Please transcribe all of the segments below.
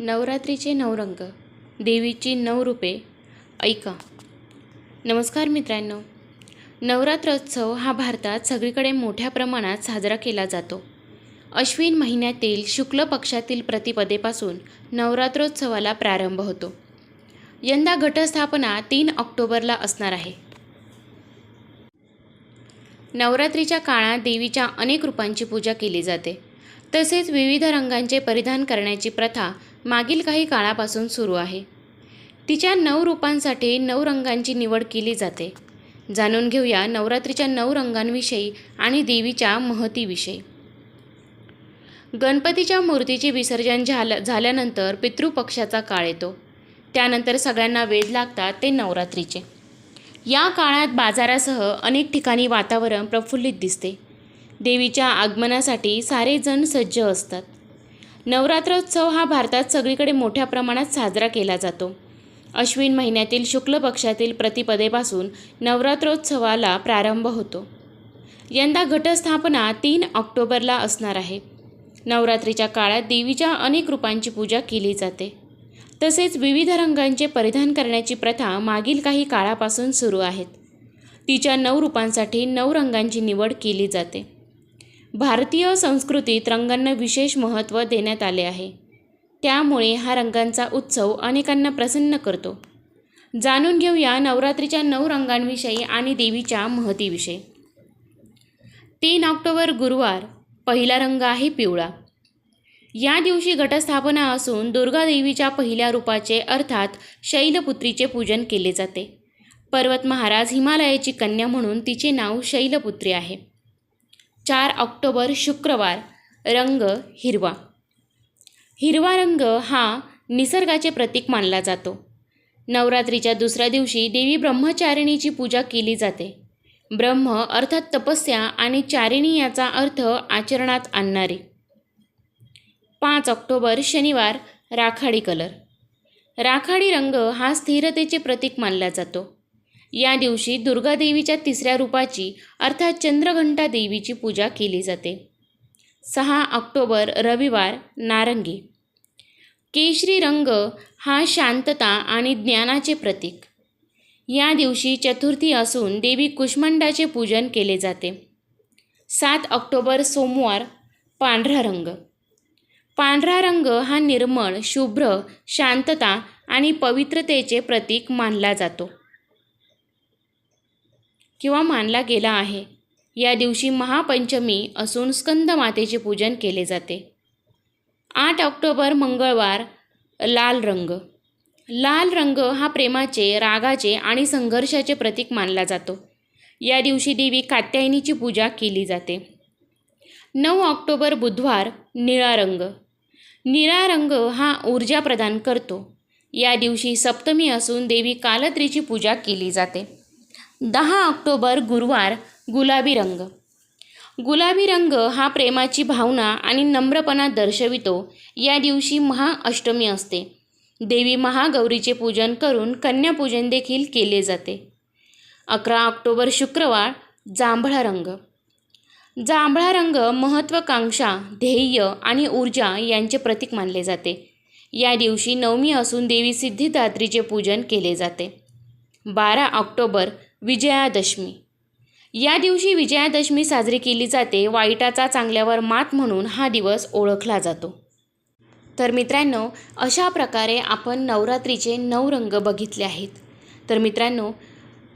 नवरात्रीचे नऊ रंग देवीची नऊ रूपे. ऐका. नमस्कार मित्रांनो. नवरात्रोत्सव हा भारतात सगळीकडे मोठ्या प्रमाणात साजरा केला जातो. अश्विन महिन्यातील शुक्ल पक्षातील प्रतिपदेपासून नवरात्रोत्सवाला प्रारंभ होतो. यंदा घटस्थापना तीन ऑक्टोबरला असणार आहे. नवरात्रीच्या काळात देवीच्या अनेक रूपांची पूजा केली जाते. तसेच विविध रंगांचे परिधान करण्याची प्रथा मागील काही काळापासून सुरू आहे. तिच्या नऊ रूपांसाठी नऊ रंगांची निवड केली जाते. जाणून घेऊया नवरात्रीच्या नऊ रंगांविषयी आणि देवीच्या महतीविषयी. गणपतीच्या मूर्तीचे विसर्जन झालं झाल्यानंतर पितृपक्षाचा काळ येतो. त्यानंतर सगळ्यांना वेध लागतात ते नवरात्रीचे. या काळात बाजारासह अनेक ठिकाणी वातावरण प्रफुल्लित दिसते. देवीच्या आगमनासाठी सारे जण सज्ज असतात. नवरात्रोत्सव हा भारतात सगळीकडे मोठ्या प्रमाणात साजरा केला जातो. अश्विन महिन्यातील शुक्ल पक्षातील प्रतिपदेपासून नवरात्रोत्सवाला प्रारंभ होतो. यंदा घटस्थापना तीन ऑक्टोबरला असणार आहे. नवरात्रीच्या काळात देवीच्या अनेक रूपांची पूजा केली जाते. तसेच विविध रंगांचे परिधान करण्याची प्रथा मागील काही काळापासून सुरू आहेत. तिच्या नऊ रूपांसाठी नऊ रंगांची निवड केली जाते. भारतीय संस्कृतीत रंगांना विशेष महत्त्व देण्यात आले आहे. त्यामुळे हा रंगांचा उत्सव अनेकांना प्रसन्न करतो. जाणून घेऊया नवरात्रीच्या नऊ रंगांविषयी आणि देवीच्या महतीविषयी. तीन ऑक्टोबर गुरुवार पहिला रंग आहे पिवळा. या दिवशी घटस्थापना असून दुर्गा देवीच्या पहिल्या रूपाचे अर्थात शैलपुत्रीचे पूजन केले जाते. पर्वत महाराज हिमालयाची कन्या म्हणून तिचे नाव शैलपुत्री आहे. चार ऑक्टोबर शुक्रवार रंग हिरवा. हिरवा रंग हा निसर्गाचे प्रतीक मानला जातो. नवरात्रीच्या दुसऱ्या दिवशी देवी ब्रह्मचारिणीची पूजा केली जाते. ब्रह्म अर्थात तपस्या आणि चारिणी याचा अर्थ आचरणात आणणारी. पाच ऑक्टोबर शनिवार राखाडी कलर. राखाडी रंग हा स्थिरतेचे प्रतीक मानला जातो. या दिवशी दुर्गादेवीच्या तिसऱ्या रूपाची अर्थात चंद्रघंटा देवीची पूजा केली जाते. सहा ऑक्टोबर रविवार नारंगी. केशरी रंग हा शांतता आणि ज्ञानाचे प्रतीक. या दिवशी चतुर्थी असून देवी कुष्मांडाचे पूजन केले जाते. सात ऑक्टोबर सोमवार पांढरा रंग. पांढरा रंग हा निर्मळ शुभ्र शांतता आणि पवित्रतेचे प्रतीक मानला जातो. किंवा मानला गेला आहे. या दिवशी महापंचमी असून स्कंद मातेचे पूजन केले जाते. आठ ऑक्टोबर मंगळवार लाल रंग. लाल रंग हा प्रेमाचे रागाचे आणि संघर्षाचे प्रतीक मानला जातो. या दिवशी देवी कात्यायनीची पूजा केली जाते. नऊ ऑक्टोबर बुधवार निळा रंग. निळा रंग हा ऊर्जा प्रदान करतो. या दिवशी सप्तमी असून देवी कालत्रीची पूजा केली जाते. दहा ऑक्टोबर गुरुवार गुलाबी रंग. गुलाबी रंग हा प्रेमाची भावना आणि नम्रपणा दर्शवितो. या दिवशी महाअष्टमी असते. देवी महागौरीचे पूजन करून कन्यापूजन देखील केले जाते. अकरा ऑक्टोबर शुक्रवार जांभळा रंग. जांभळा रंग महत्त्वाकांक्षा ध्येय आणि ऊर्जा यांचे प्रतीक मानले जाते. या दिवशी नवमी असून देवी सिद्धिदात्रीचे पूजन केले जाते. बारा ऑक्टोबर विजयादशमी. या दिवशी विजयादशमी साजरी केली जाते. वाईटाचा चांगल्यावर मात म्हणून हा दिवस ओळखला जातो. तर मित्रांनो अशा प्रकारे आपण नवरात्रीचे नऊ रंग बघितले आहेत. तर मित्रांनो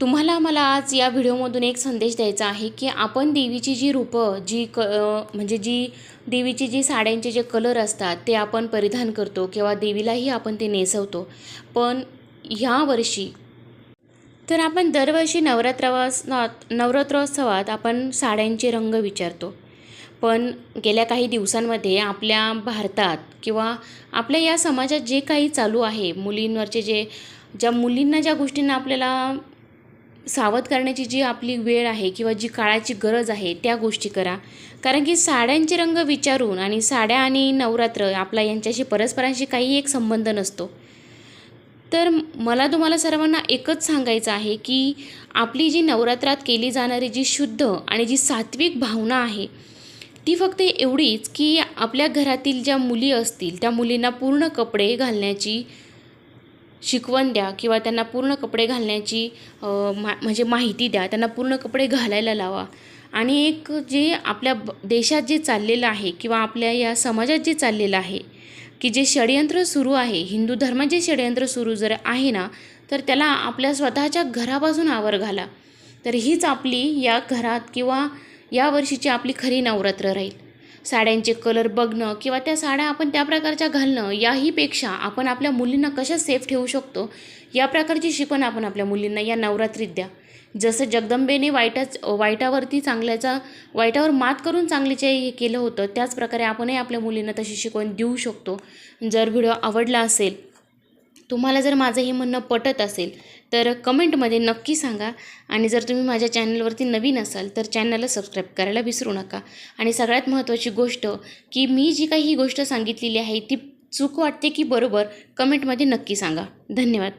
तुम्हाला मला आज या व्हिडिओमधून एक संदेश द्यायचा आहे की आपण देवीची जी रूपं जी क म्हणजे जी देवीची जी साड्यांचे जे कलर असतात ते आपण परिधान करतो किंवा देवीलाही आपण ते नेसवतो. पण ह्या वर्षी तर आपण दरवर्षी नवरात्रवास नवरात्रोत्सवात आपण साड्यांचे रंग विचारतो. पण गेल्या काही दिवसांमध्ये आपल्या भारतात किंवा आपल्या या समाजात जे काही चालू आहे मुलींवरचे जे ज्या मुलींना ज्या गोष्टींना आपल्याला सावध करण्याची जी आपली वेळ आहे किंवा जी काळाची गरज आहे त्या गोष्टी करा. कारण की साड्यांचे रंग विचारून आणि साड्या आणि नवरात्र आपला यांच्याशी परस्परांशी काही एक संबंध नसतो. तर मला तुम्हाला सर्वांना एकच सांगायचं आहे की आपली जी नवरात्रात केली जाणारी जी शुद्ध आणि जी सात्विक भावना आहे ती फक्त एवढीच की आपल्या घरातील ज्या मुली असतील त्या मुलींना पूर्ण कपडे घालण्याची शिकवण द्या किंवा त्यांना पूर्ण कपडे घालण्याची मा म्हणजे माहिती द्या त्यांना पूर्ण कपडे घालायला लावा. आणि एक जे आपल्या देशात जे चाललेलं आहे किंवा आपल्या या समाजात जे चाललेलं आहे की जे षडयंत्र सुरू आहे हिंदू धर्माचे षडयंत्र सुरू जर आहे ना तर त्याला आपल्या स्वतःच्या घरापासून आवर घाला. तर हीच आपली या घरात किंवा या वर्षीची आपली खरी नवरात्र राहील. साड्यांचे कलर बघणं किंवा त्या साड्या आपण त्या प्रकारच्या घालणं याहीपेक्षा आपण आपल्या मुलींना कशा सेफ ठेवू शकतो या प्रकारची शिकवण आपण आपल्या मुलींना या नवरात्रीत द्या. जसं जगदंबेने वाईटाच वाईटावरती चांगल्याचा वाईटावर मात करून चांगलीचे हे केलं होतं त्याच प्रकारे आपणही आपल्या मुलींना तशी शिकवण देऊ शकतो. जर व्हिडिओ आवडला असेल तुम्हाला जर माझं हे म्हणणं पटत असेल तर कमेंटमध्ये नक्की सांगा. आणि जर तुम्ही माझ्या चॅनलवरती नवीन असाल तर चॅनलला सबस्क्राईब करायला विसरू नका. आणि सगळ्यात महत्त्वाची गोष्ट की मी जी काही ही गोष्ट सांगितलेली आहे ती चूक वाटते की बरोबर कमेंटमध्ये नक्की सांगा. धन्यवाद.